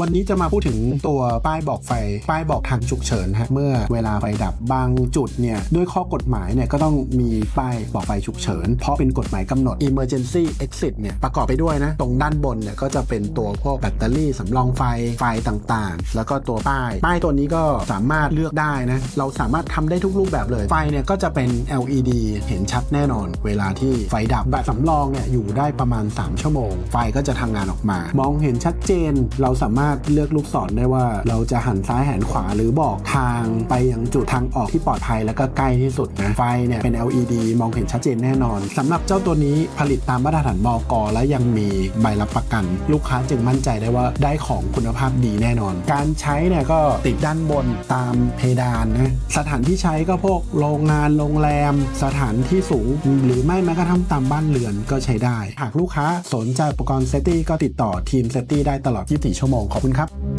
วันนี้จะมาพูดถึงตัวป้ายบอกไฟ ป้ายบอกทางฉุกเฉินฮะเมื่อเวลาไฟดับบางจุดเนี่ยด้วยข้อกฎหมายเนี่ยก็ต้องมีป้ายบอกไฟฉุกเฉิน เพราะเป็นกฎหมายกำหนด emergency exit เนี่ยประกอบไปด้วยนะ ตรงด้านบนเนี่ยก็จะเป็นตัวพวกแบตเตอรี่สำรองไฟไฟต่างๆ แล้วก็ตัวป้าย ป้ายตัวนี้ก็สามารถเลือกได้นะเราสามารถทำได้ทุกรูปแบบเลย ไฟเนี่ยก็จะเป็น LED เห็นชัดแน่นอน เวลาที่ไฟดับแบบสำรองเนี่ยอยู่ได้ประมาณ 3 ชั่วโมง ไฟก็จะทำงานออกมา มองเห็นชัดเจนเราสามารถเลือกลูกศรได้ว่า เราจะหันซ้ายหันขวาหรือบอกทางไปยังจุดทางออกที่ปลอดภัยแล้วก็ใกล้ที่สุดนะไฟเนี่ยเป็น LED มองเห็นชัดเจนแน่นอนสำหรับเจ้าตัวนี้ผลิตตามมาตรฐานบกและยังมีใบรับประกัน ลูกค้าจึงมั่นใจได้ว่าได้ของคุณภาพดีแน่นอน การใช้เนี่ยก็ติดด้านบนตามเพดานนะสถานที่ใช้ก็พวกโรงงานโรงแรม สถานที่สูง หรือไม่แม้กระทั่งตามบ้านเรือนก็ใช้ได้ หากลูกค้าสนใจอุปกรณ์เซตตี้ก็ติดต่อทีมเซตตี้ได้ตลอด 24 ชั่วโมงขอบคุณครับ